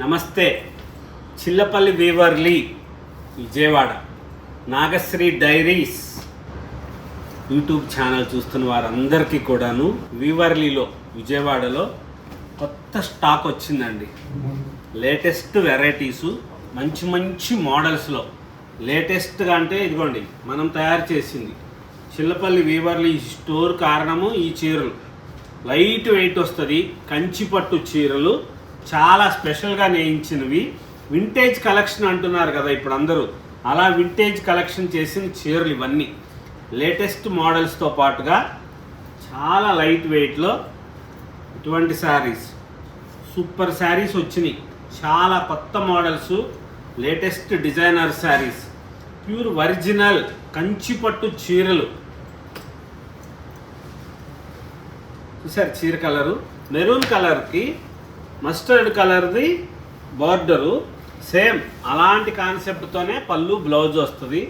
నమస్తే. Chillapalli Weaverly Vijayawada. Nagasri Diaries YouTube channel చూస్తున్న వారందరికీ కూడాను వీవర్లీలో విజయవాడలో కొత్త స్టాక్ వచ్చిందండి. లేటెస్ట్ వెరైటీసు మంచి మంచి మోడల్స్లో. లేటెస్ట్గా అంటే ఇదిగోండి మనం తయారు చేసింది. చిల్లపల్లి వీవర్లీ స్టోర్ కారణము ఈ చీరలు. లైట్ వెయిట్ వస్తుంది కంచి పట్టు చీరలు చాలా స్పెషల్గా నేయించినవి. వింటేజ్ కలెక్షన్ అంటున్నారు కదా ఇప్పుడు అందరూ. అలా వింటేజ్ కలెక్షన్ చేసిన చీరలు ఇవన్నీ. లేటెస్ట్ మోడల్స్తో పాటుగా చాలా లైట్ వెయిట్లో ఇటువంటి శారీస్ సూపర్ శారీస్ వచ్చినాయి. చాలా కొత్త models latest designer sarees pure original Kanchipattu చీరలు. చూసారు చీర కలరు మెరూన్ కలర్కి మస్టర్డ్ కలర్ది బార్డరు. సేమ్ అలాంటి కాన్సెప్ట్తోనే పళ్ళు బ్లౌజ్ వస్తుంది.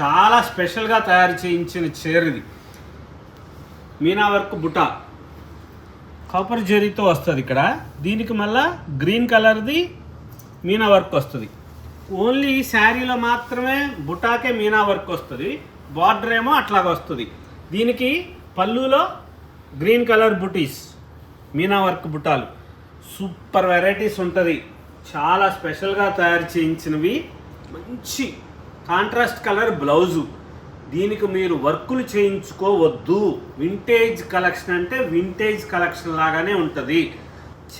చాలా స్పెషల్గా తయారు చేయించిన చీర ఇది మీనా వర్క్ బుటా. కాపర్ జరీతో వస్తుంది ఇక్కడ. దీనికి మళ్ళా గ్రీన్ కలర్ది మీనా వర్క్ వస్తుంది. ఓన్లీ శారీలో మాత్రమే బుటాకే మీనా వర్క్ వస్తుంది. బార్డర్ ఏమో అట్లాగ వస్తుంది. దీనికి పళ్ళులో గ్రీన్ కలర్ బుటీస్ మీనా వర్క్ బుటాలు. సూపర్ వెరైటీస్ ఉంటుంది. చాలా స్పెషల్గా తయారు చేయించినవి. మంచి కాంట్రాస్ట్ కలర్ బ్లౌజు. దీనికి మీరు వర్కులు చేయించుకోవద్దు. వింటేజ్ కలెక్షన్ అంటే వింటేజ్ కలెక్షన్ లాగానే ఉంటుంది.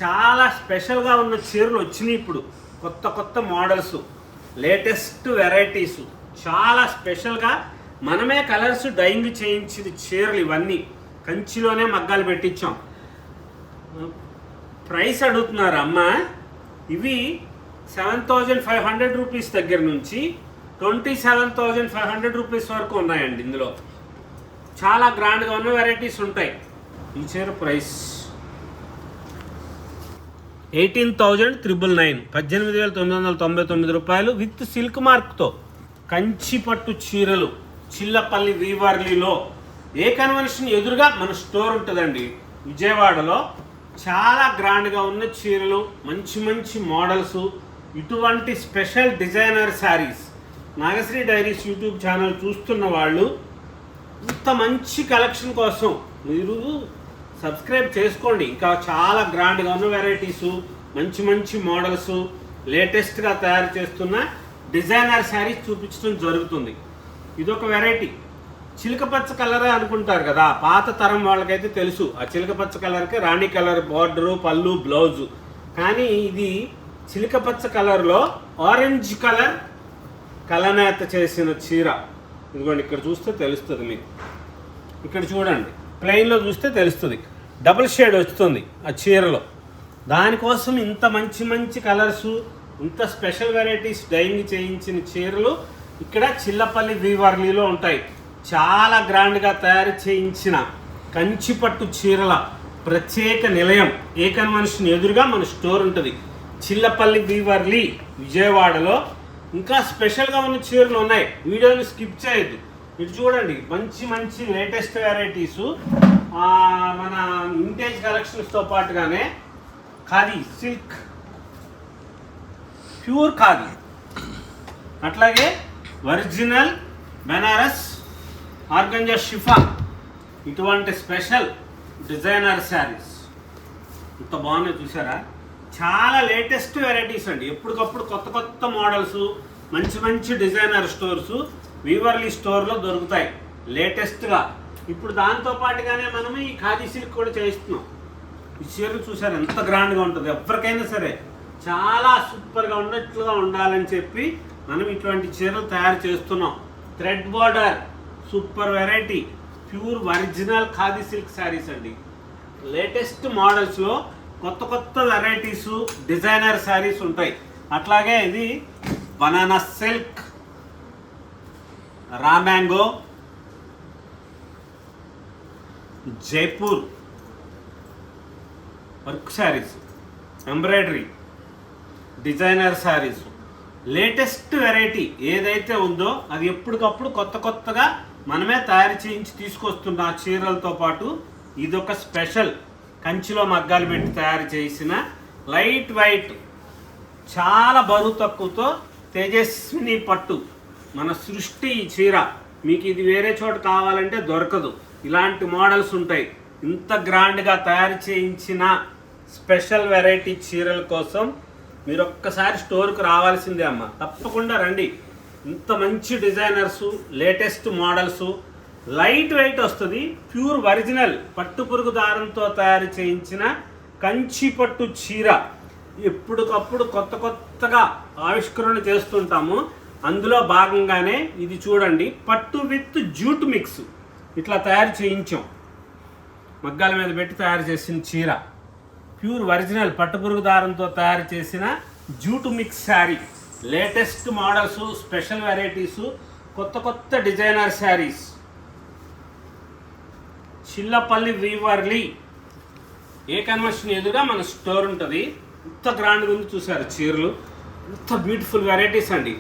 చాలా స్పెషల్గా ఉన్న చీరలు వచ్చినాయి ఇప్పుడు. కొత్త కొత్త మోడల్స్. Latest varieties. చాలా స్పెషల్గా మనమే కలర్స్ డైయింగ్ చేయించిన చీరలు ఇవన్నీ. కంచిలోనే మగ్గాలు పెట్టించాం. ప్రైస్ అడుగుతున్నారు అమ్మ. ఇవి seven thousand five hundred rupees దగ్గర నుంచి twenty seven thousand five hundred rupees వరకు ఉన్నాయండి ఇందులో. చాలా గ్రాండ్గా ఉన్న వెరైటీస్ ఉంటాయి. ఈ చీర price eighteen thousand triple nine పద్దెనిమిది వేల తొమ్మిది వందల తొంభై తొమ్మిది రూపాయలు విత్ సిల్క్ మార్క్తో కంచి పట్టు చీరలు చిల్లపల్లి వీవర్లీలో. ఏ కన్వెన్షన్ ఎదురుగా మన స్టోర్ ఉంటుందండి. విజయవాడలో చాలా గ్రాండ్గా ఉన్న చీరలు మంచి మంచి మోడల్స్ ఇటువంటి special designer sarees Nagasri Diaries YouTube channel చూస్తున్న వాళ్ళు ఇంత మంచి కలెక్షన్ కోసం మీరు సబ్స్క్రైబ్ చేసుకోండి. ఇంకా చాలా గ్రాండ్గా ఉన్న వెరైటీసు మంచి మంచి మోడల్స్ లేటెస్ట్గా తయారు చేస్తున్న డిజైనర్ శారీస్ చూపించడం జరుగుతుంది. ఇదొక వెరైటీ చిలకపచ్చ కలరే అనుకుంటారు కదా పాత తరం వాళ్ళకైతే తెలుసు. ఆ చిలకపచ్చ కలర్కి రాణి కలర్ బార్డరు పళ్ళు బ్లౌజు. కానీ ఇది చిలకపచ్చ కలర్లో ఆరెంజ్ కలర్ కలనేత చేసిన చీర. ఇదిగోండి ఇక్కడ చూస్తే తెలుస్తుంది మీకు. ఇక్కడ చూడండి ప్లెయిన్లో చూస్తే తెలుస్తుంది. డబుల్ షేడ్ వస్తుంది ఆ చీరలో. దానికోసం ఇంత మంచి మంచి కలర్స్ ఇంత స్పెషల్ వెరైటీస్ డైయింగ్ చేయించిన చీరలు ఇక్కడ చిల్లపల్లి వీవర్లీలో ఉంటాయి. చాలా గ్రాండ్గా తయారు చేయించిన కంచిపట్టు చీరల ప్రత్యేక నిలయం ఏకన్ మనిషిని ఎదురుగా మన స్టోర్ ఉంటుంది. చిల్లపల్లి వీవర్లీ విజయవాడలో ఇంకా స్పెషల్గా ఉన్న చీరలు ఉన్నాయి. వీడియోని స్కిప్ చేయొద్దు. ఇటు చూడండి మంచి మంచి లేటెస్ట్ వెరైటీస్. మన వింటేజ్ కలెక్షన్స్తో పాటుగానే ఖాదీ సిల్క్. ప్యూర్ ఖాదీ. అట్లాగే ఒరిజినల్ బెనారస్ ఆర్గంజా షిఫా ఇటువంటి స్పెషల్ డిజైనర్ శారీస్. ఇంత బాగున్నాయి చూసారా? చాలా లేటెస్ట్ వెరైటీస్ అండి. ఎప్పటికప్పుడు కొత్త కొత్త మోడల్స్ మంచి మంచి డిజైనర్ స్టోర్స్ వీవర్లీ స్టోర్లో దొరుకుతాయి. లేటెస్ట్గా. ఇప్పుడు దాంతో పాటుగానే మనం ఈ ఖాదీ సిల్క్ కూడా చేయిస్తున్నాం. ఈ చీరలు చూసారు? ఎంత గ్రాండ్గా ఉంటుంది. ఎవరికైనా సరే చాలా సూపర్గా ఉన్నట్లుగా ఉండాలని చెప్పి మనం ఇటువంటి చీరలు తయారు చేస్తున్నాం. Thread border. Super variety pure original khadi silk sarees అండి. లేటెస్ట్ మోడల్స్లో కొత్త కొత్త వెరైటీస్ డిజైనర్ శారీస్ ఉంటాయి. అట్లాగే ఇది banana silk raw mango Jaipur work sarees embroidery designer sarees. Latest variety ఏదైతే ఉందో అది ఎప్పటికప్పుడు కొత్త కొత్తగా మనమే తయారు చేయించి తీసుకొస్తున్న ఆ చీరలతో పాటు ఇదొక స్పెషల్ కంచిలో మగ్గాలు పెట్టి తయారు చేసిన లైట్ వైట్ చాలా బరువు తక్కువతో తేజస్విని పట్టు మన సృష్టి ఈ చీర. మీకు ఇది వేరే చోట కావాలంటే దొరకదు. ఇలాంటి మోడల్స్ ఉంటాయి. ఇంత గ్రాండ్గా తయారు చేయించిన స్పెషల్ వెరైటీ చీరల కోసం మీరు ఒక్కసారి స్టోర్కి రావాల్సిందే అమ్మ. తప్పకుండా రండి. ఇంత మంచి designers latest models light weight వస్తుంది ప్యూర్ ఒరిజినల్ పట్టు పురుగు దారంతో తయారు చేయించిన కంచి పట్టు చీర. ఎప్పటికప్పుడు కొత్త కొత్తగా ఆవిష్కరణ చేస్తుంటాము. అందులో భాగంగానే ఇది చూడండి పట్టు విత్ జూట్ మిక్స్. ఇట్లా తయారు చేయించాం. మగ్గాల మీద పెట్టి తయారు చేసిన చీర. ప్యూర్ ఒరిజినల్ పట్టుపురుగు దారంతో తయారు చేసిన jute mix saree. Latest models special varieties కొత్త కొత్త designer sarees. Chillapalli Weaverly. A Convention ఎదురుగా మన స్టోర్ ఉంటుంది. ఇంత గ్రాండ్గా ఉంది చూసారు చీరలు. ఇంత బ్యూటిఫుల్ వెరైటీస్ అండి.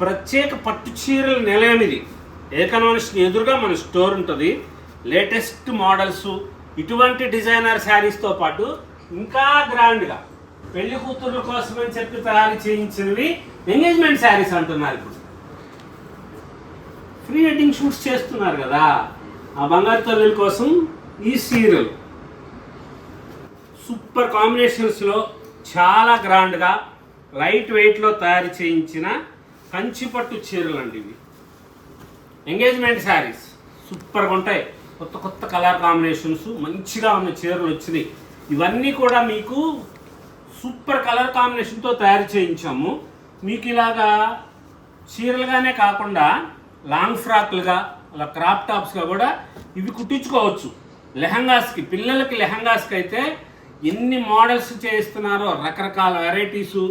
ప్రత్యేక పట్టు చీరల నిలయం ఇది. ఏ కన్వెన్షన్ ఎదురుగా మన స్టోర్ ఉంటుంది. లేటెస్ట్ మోడల్స్ ఇటువంటి డిజైనర్ శారీస్తో పాటు ఇంకా గ్రాండ్గా. పెళ్ళి కూతుర్ల కోసం అని చెప్పి తయారు చేయించినవి ఎంగేజ్మెంట్ శారీస్ అంటున్నారు ఇప్పుడు. ప్రీ వెడ్డింగ్ షూట్స్ చేస్తున్నారు కదా. ఆ బంగారు తల్లుల కోసం ఈ సీరియల్. సూపర్ కాంబినేషన్స్లో చాలా గ్రాండ్గా లైట్ వెయిట్లో తయారు చేయించిన కంచిపట్టు చీరలు అండి ఇవి. ఎంగేజ్మెంట్ శారీస్ సూపర్గా ఉంటాయి. కొత్త కొత్త కలర్ కాంబినేషన్స్ మంచిగా ఉన్న చీరలు వచ్చినాయి. ఇవన్నీ కూడా మీకు సూపర్ కలర్ కాంబినేషన్తో తయారు చేయించాము. మీకు ఇలాగా చీరలుగానే కాకుండా లాంగ్ ఫ్రాక్లుగా అలా క్రాప్ టాప్స్గా కూడా ఇవి కుట్టించుకోవచ్చు. లెహంగాస్కి పిల్లలకి లెహంగాస్కి అయితే ఎన్ని మోడల్స్ చేస్తున్నారో రకరకాల వెరైటీసు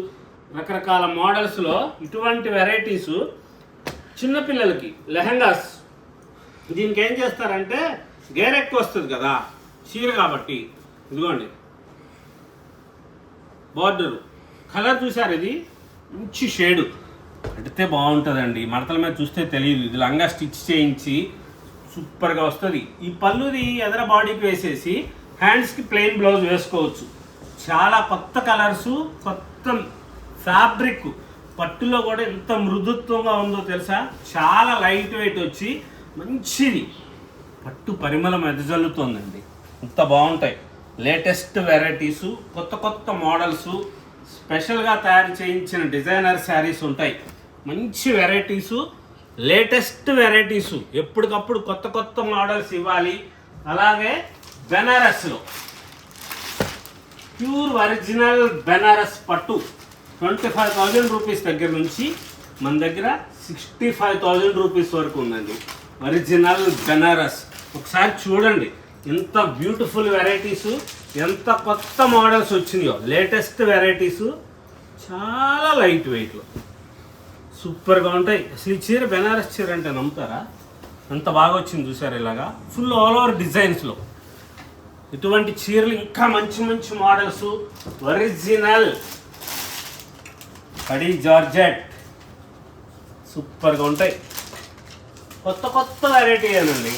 రకరకాల మోడల్స్లో ఇటువంటి వెరైటీసు చిన్నపిల్లలకి లెహంగాస్. దీనికి ఏం చేస్తారంటే గేరెక్కు వస్తుంది కదా చీర కాబట్టి. ఇదిగోండి. బార్డరు. కలర్ చూసారు ఇది? మంచి షేడు. కడితే బాగుంటుందండి. మడతల మీద చూస్తే తెలియదు ఇది లంగా స్టిచ్ చేయించి సూపర్గా వస్తుంది. ఈ పళ్ళుది ఎదర బాడీకి వేసేసి హ్యాండ్స్కి ప్లెయిన్ బ్లౌజ్ వేసుకోవచ్చు. చాలా కొత్త కలర్సు కొత్త ఫ్యాబ్రిక్. పట్టులో కూడా ఎంత మృదుత్వంగా ఉందో తెలుసా? చాలా లైట్ వెయిట్ వచ్చి మంచిది. పట్టు పరిమళం ఎదజల్లుతోందండి. ఇంత బాగుంటాయి. లేటెస్ట్ వెరైటీసు కొత్త కొత్త మోడల్స్ స్పెషల్గా తయారు చేయించిన డిజైనర్ శారీస్ ఉంటాయి. మంచి వెరైటీసు లేటెస్ట్ వెరైటీసు. ఎప్పటికప్పుడు కొత్త కొత్త మోడల్స్ ఇవ్వాలి. అలాగే బెనారస్లో. ప్యూర్ ఒరిజినల్ బెనారస్ పట్టు. ట్వంటీ ఫైవ్ థౌజండ్ రూపీస్ దగ్గర నుంచి మన దగ్గర సిక్స్టీ ఫైవ్ థౌజండ్ రూపీస్ వరకు ఉందండి. ఒరిజినల్ బెనారస్. ఒకసారి చూడండి. ఎంత బ్యూటిఫుల్ వెరైటీస్ ఎంత కొత్త మోడల్స్ వచ్చినాయో లేటెస్ట్ వెరైటీస్ చాలా లైట్ వెయిట్లో సూపర్గా ఉంటాయి. అసలు ఈ చీర బెనారస్ చీర అంటే నమ్ముతారా? అంత బాగా వచ్చింది చూసారు ఇలాగా? ఫుల్ ఆల్ ఓవర్ డిజైన్స్లో ఇటువంటి చీరలు ఇంకా మంచి మంచి మోడల్స్ ఒరిజినల్ కడీ జార్జెట్ సూపర్గా ఉంటాయి. కొత్త కొత్త వెరైటీ అనండి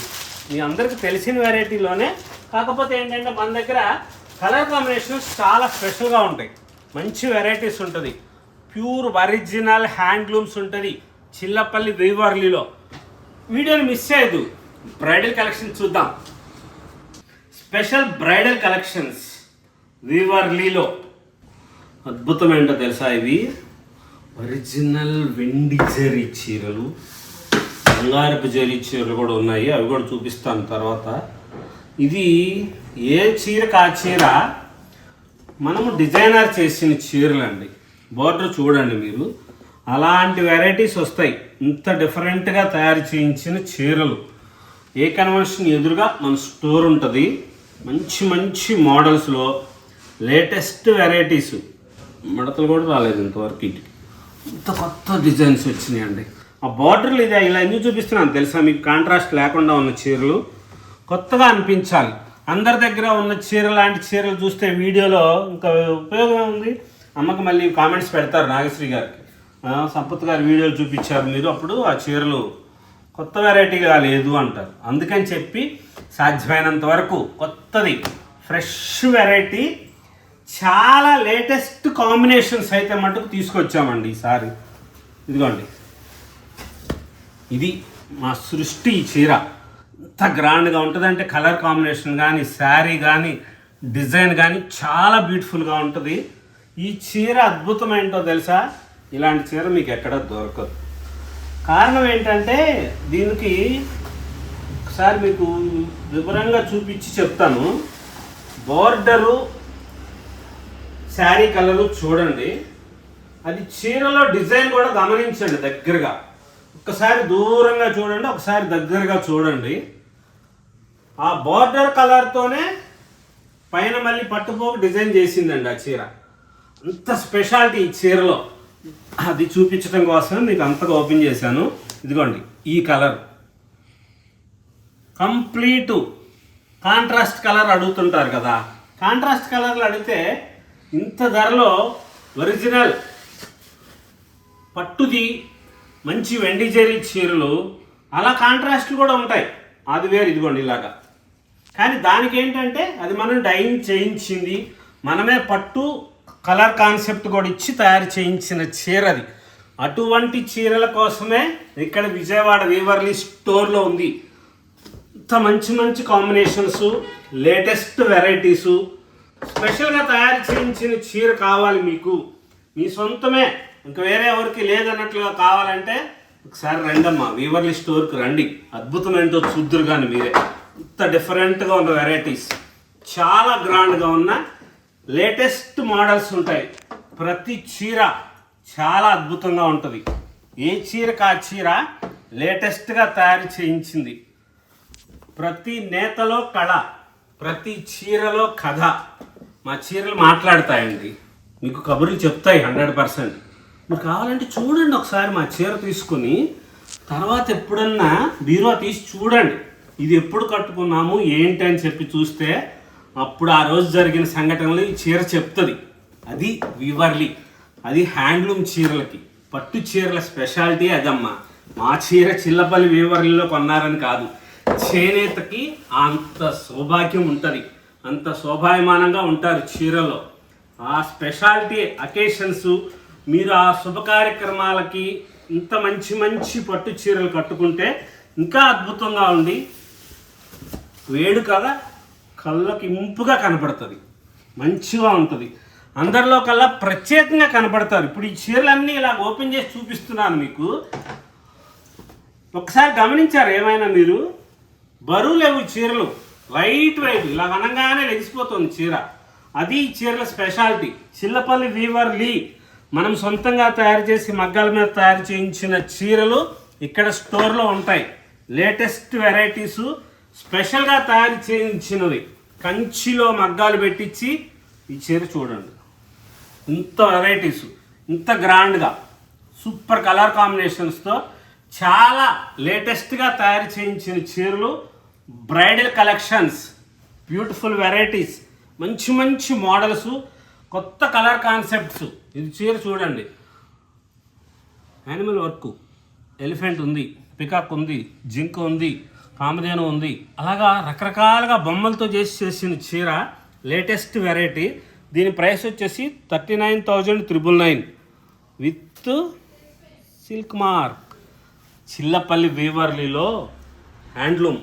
మీ అందరికి తెలిసిన వెరైటీలోనే కాకపోతే ఏంటంటే మన దగ్గర కలర్ కాంబినేషన్స్ చాలా స్పెషల్గా ఉంటాయి. మంచి వెరైటీస్ ఉంటుంది. ప్యూర్ ఒరిజినల్ హ్యాండ్లూమ్స్ ఉంటుంది చిల్లపల్లి వీవర్లీలో. వీడియోని మిస్ చేయదు బ్రైడల్ కలెక్షన్ చూద్దాం. స్పెషల్ బ్రైడల్ కలెక్షన్స్ వీవర్లీలో. అద్భుతం ఏంటో తెలుసా ఇవి? ఒరిజినల్ వెండి జరీ చీరలు. బంగారపు జరీ చీరలు కూడా ఉన్నాయి అవి కూడా చూపిస్తాను తర్వాత. ఇది ఏ చీరకు ఆ చీర? మనము డిజైనర్ చేసిన చీరలండి. బోర్డర్ చూడండి మీరు. అలాంటి వెరైటీస్ వస్తాయి. ఇంత డిఫరెంట్గా తయారు చేయించిన చీరలు. A Convention? ఎదురుగా మన స్టోర్ ఉంటుంది. మంచి మంచి మోడల్స్లో లేటెస్ట్ వెరైటీస్. మడతలు కూడా రాలేదు ఇంతవరకు ఇంటికి. ఇంత కొత్త డిజైన్స్ వచ్చినాయండి. ఆ బార్డర్లు ఇది ఇలా ఎందుకు చూపిస్తున్నాను తెలుసా? మీకు కాంట్రాస్ట్ లేకుండా ఉన్న చీరలు. కొత్తగా అనిపించాలి. అందరి దగ్గర ఉన్న చీర లాంటి చీరలు చూస్తే వీడియోలో ఇంకా ఉపయోగం ఉంది. అమ్మకి మళ్ళీ కామెంట్స్ పెడతారు నాగశ్రీ గారికి. సంపత్ గారి వీడియోలు చూపించారు మీరు అప్పుడు ఆ చీరలు కొత్త వెరైటీగా లేదు అంటారు. అందుకని చెప్పి సాధ్యమైనంత వరకు కొత్తది ఫ్రెష్ వెరైటీ చాలా లేటెస్ట్ కాంబినేషన్స్ అయితే మటుకు తీసుకొచ్చామండి ఈసారి. ఇదిగోండి. ఇది మా సృష్టి చీర. ఎంత గ్రాండ్గా ఉంటుందంటే కలర్ కాంబినేషన్ కానీ శారీ కానీ డిజైన్ కానీ చాలా బ్యూటిఫుల్గా ఉంటుంది. ఈ చీర అద్భుతం ఏంటో తెలుసా? ఇలాంటి చీర మీకు ఎక్కడ దొరకదు. కారణం ఏంటంటే దీనికి ఒకసారి మీకు వివరంగా చూపించి చెప్తాను. బోర్డరు శారీ కలరు చూడండి. అది చీరలో డిజైన్ కూడా గమనించండి దగ్గరగా. ఒకసారి దూరంగా చూడండి ఒకసారి దగ్గరగా చూడండి. ఆ బార్డర్ కలర్తోనే పైన మళ్ళీ పట్టుపోకు డిజైన్ చేసిందండి ఆ చీర. అంత స్పెషాలిటీ ఈ చీరలో. అది చూపించడం కోసం మీకు అంతగా ఓపెన్ చేశాను. ఇదిగోండి ఈ కలర్ కంప్లీట్ కాంట్రాస్ట్ కలర్ అడుగుతుంటారు కదా. కాంట్రాస్ట్ కలర్లు అడిగితే ఇంత ధరలో ఒరిజినల్ పట్టుది మంచి వెండి జరీ చీరలు అలా కాంట్రాస్ట్లు కూడా ఉంటాయి. అది వేరు ఇదిగోండి ఇలాగా. కానీ దానికి ఏంటంటే అది మనం డైయింగ్ చేయించింది మనమే పట్టు కలర్ కాన్సెప్ట్ కూడా ఇచ్చి తయారు చేయించిన చీర అది. అటువంటి చీరల కోసమే ఇక్కడ విజయవాడ వీవర్లీ స్టోర్లో ఉంది. ఇంత మంచి మంచి కాంబినేషన్స్ లేటెస్ట్ వెరైటీసు స్పెషల్గా తయారు చేయించిన చీర కావాలి మీకు. మీ సొంతమే. ఇంకా వేరే ఎవరికి లేదన్నట్లుగా కావాలంటే ఒకసారి రండమ్మా వీవర్లీ స్టోర్కి రండి. అద్భుతం ఏంటో చూద్దరు కానీ మీరే. అంత డిఫరెంట్గా ఉన్న వెరైటీస్ చాలా గ్రాండ్గా ఉన్న లేటెస్ట్ మోడల్స్ ఉంటాయి. ప్రతి చీర చాలా అద్భుతంగా ఉంటుంది. ఏ చీరకు ఆ చీర లేటెస్ట్గా తయారు చేయించింది? ప్రతి నేతలో కళ ప్రతి చీరలో కథ. మా చీరలు మాట్లాడతాయండి. మీకు కబుర్లు చెప్తాయి హండ్రెడ్ పర్సెంట్. మీరు కావాలంటే చూడండి ఒకసారి మా చీర తీసుకుని తర్వాత ఎప్పుడన్నా బీరువా తీసి చూడండి. ఇది ఎప్పుడు కట్టుకున్నాము ఏంటి అని చెప్పి చూస్తే అప్పుడు ఆ రోజు జరిగిన సంఘటనలు ఈ చీర చెప్తుంది. అది వివర్లీ అది హ్యాండ్లూమ్ చీరలకి. పట్టు చీరల స్పెషాలిటీ అదమ్మా. మా చీర చిల్లపల్లి వీవర్లీలో కొన్నారని కాదు. చేనేతకి అంత సౌభాగ్యం ఉంటుంది. అంత శోభాయమానంగా ఉంటారు చీరలో. ఆ స్పెషాలిటీ అకేషన్స్ మీరు ఆ శుభ కార్యక్రమాలకి ఇంత మంచి మంచి పట్టు చీరలు కట్టుకుంటే ఇంకా అద్భుతంగా ఉండి వేడు కదా కళ్ళకి ఇంపుగా కనపడుతుంది. మంచిగా ఉంటుంది. అందరిలో కల్లా ప్రత్యేకంగా కనపడతారు. ఇప్పుడు ఈ చీరలన్నీ ఇలా ఓపెన్ చేసి చూపిస్తున్నాను మీకు. ఒకసారి గమనించారు ఏమైనా మీరు? బరువు లేవు చీరలు. Light weight. ఇలా అనగానే లెగిసిపోతుంది చీర. అది ఈ చీరల స్పెషాలిటీ. చిల్లపల్లి వీవర్ లీ మనం సొంతంగా తయారు చేసి మగ్గాల మీద తయారు చేయించిన చీరలు ఇక్కడ స్టోర్లో ఉంటాయి. లేటెస్ట్ వెరైటీసు స్పెషల్గా తయారు చేయించినవి. కంచిలో మగ్గాలు పెట్టించి ఈ చీర చూడండి. ఇంత వెరైటీస్ ఇంత గ్రాండ్గా సూపర్ కలర్ కాంబినేషన్స్తో చాలా లేటెస్ట్గా తయారు చేయించిన చీరలు బ్రైడల్ కలెక్షన్స్ బ్యూటిఫుల్ వెరైటీస్ మంచి మంచి మోడల్స్ కొత్త కలర్ కాన్సెప్ట్స్. ఇది చీర చూడండి. యానిమల్ వర్క్ ఎలిఫెంట్ ఉంది పికాక్ ఉంది జింక్ ఉంది కామధేను ఉంది. అలాగా రకరకాలుగా బొమ్మలతో చేసి చేసిన చీర లేటెస్ట్ వెరైటీ దీని ప్రైస్ వచ్చేసి thirty nine thousand triple nine with silk mark Chillapalli వీవర్లీలో handloom.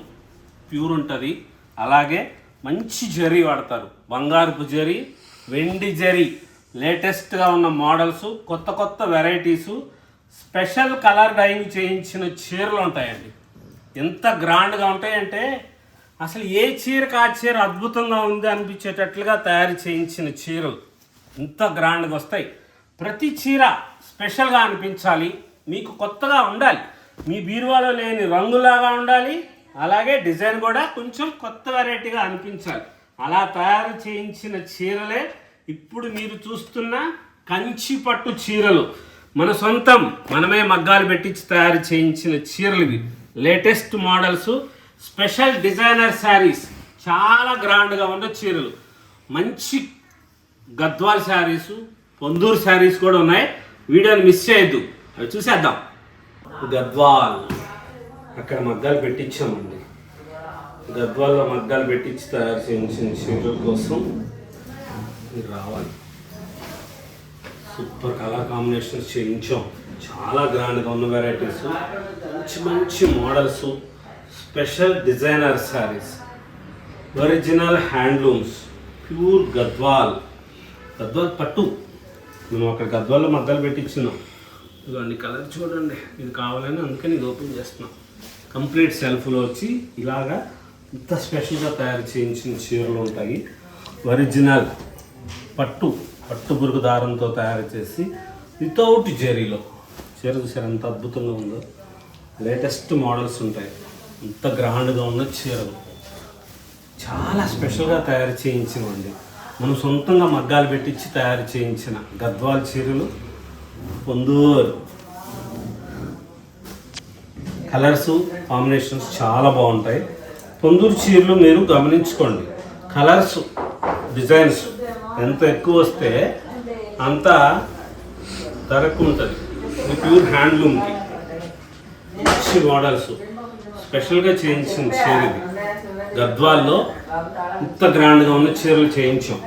Pure ఉంటుంది. అలాగే మంచి జరీ వాడతారు. బంగారుపు జరీ వెండి జరీ లేటెస్ట్గా ఉన్న మోడల్స్ కొత్త కొత్త వెరైటీసు స్పెషల్ కలర్ డైయింగ్ చేయించిన చీరలు ఉంటాయండి. ఎంత గ్రాండ్గా ఉంటాయంటే అసలు ఏ చీరకు ఆ చీర అద్భుతంగా ఉంది అనిపించేటట్లుగా తయారు చేయించిన చీరలు ఇంత గ్రాండ్గా వస్తాయి. ప్రతి చీర స్పెషల్గా అనిపించాలి మీకు కొత్తగా ఉండాలి. మీ బీరువాలో లేని రంగులాగా ఉండాలి అలాగే డిజైన్ కూడా కొంచెం కొత్త వెరైటీగా అనిపించాలి. అలా తయారు చేయించిన చీరలే ఇప్పుడు మీరు చూస్తున్న కంచి పట్టు చీరలు. మన సొంతం మనమే మగ్గాలు పెట్టించి తయారు చేయించిన చీరలు ఇవి. Latest models special designer sarees. చాలా గ్రాండ్గా ఉన్న చీరలు. మంచి గద్వాల్ శారీస్ పొందూరు శారీస్ కూడా ఉన్నాయి. వీడియోని మిస్ చేయొద్దు. అవి చూసేద్దాం. గద్వాల్. అక్కడ మగ్గాలు పెట్టించామండి. గద్వాల్లో మగ్గాలు పెట్టించి తయారు చేయించిన చీరల కోసం మీరు రావాలి. సూపర్ కలర్ కాంబినేషన్స్ చేయించాం. చాలా గ్రాండ్గా ఉన్న వెరైటీస్. మంచి మంచి models. Special designer sarees. Original handlooms. Pure Gadwal. Gadwal పట్టు. మేము అక్కడ గద్వాల్లో మగ్గాలు పెట్టించున్నాం ఇవన్నీ కలర్ చూడండి. ఇది కావాలని అందుకని ఇది ఓపెన్ చేస్తున్నాం. కంప్లీట్ సెల్ఫ్లో వచ్చి ఇలాగా ఇంత స్పెషల్గా తయారు చేయించిన చీరలు ఉంటాయి. ఒరిజినల్ పట్టు పట్టు పురుగు దారంతో తయారు చేసి వితౌట్ జరీలో. చీర చూసారు ఎంత అద్భుతంగా ఉందో. లేటెస్ట్ మోడల్స్ ఉంటాయి. ఇంత గ్రాండ్గా ఉన్న చీరలు. చాలా స్పెషల్గా తయారు చేయించినవండి. మనం సొంతంగా మగ్గాలు పెట్టించి తయారు చేయించిన గద్వాల్ చీరలు. పొందూరు కలర్స్ కాంబినేషన్స్ చాలా బాగుంటాయి. పొందూరు చీరలు మీరు గమనించుకోండి. కలర్స్ డిజైన్స్ ఎంత ఎక్కువ వస్తే అంత ధరకు ఉంటుంది. ఇది ప్యూర్ హ్యాండ్లూమ్కి మంచి మోడల్స్ స్పెషల్గా చేయించిన చీర ఇది. గద్వాల్లో ఇంత గ్రాండ్గా ఉన్న చీరలు చేయించాం.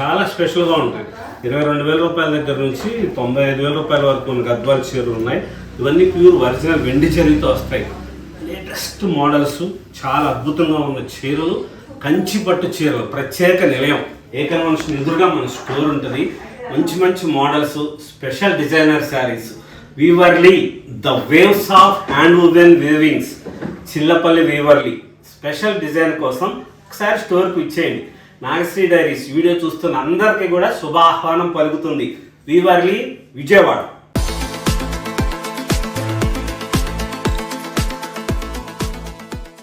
చాలా స్పెషల్గా ఉంటాయి. ఇరవై రెండు వేల రూపాయల దగ్గర నుంచి తొంభై ఐదు వేల రూపాయల వరకు ఉన్న గద్వాల చీరలు ఉన్నాయి. ఇవన్నీ ప్యూర్ ఒరిజినల్ వెండి చీరలతో వస్తాయి. లేటెస్ట్ మోడల్స్ చాలా అద్భుతంగా ఉన్న చీరలు కంచి పట్టు చీరలు ప్రత్యేక నిలయం. ఏ ఎదురుగా మన స్టోర్ ఉంటుంది. మంచి మంచి models special designer sarees. Weaverly the waves of hand woven weavings. Chillapalli Weaverly. Special design కోసం ఒకసారి స్టోర్కి ఇచ్చేయండి. నాగశ్రీ డైరీస్ వీడియో చూస్తున్న అందరికీ కూడా శుభాహ్వానం పలుకుతుంది. వీవర్లీ విజయవాడ.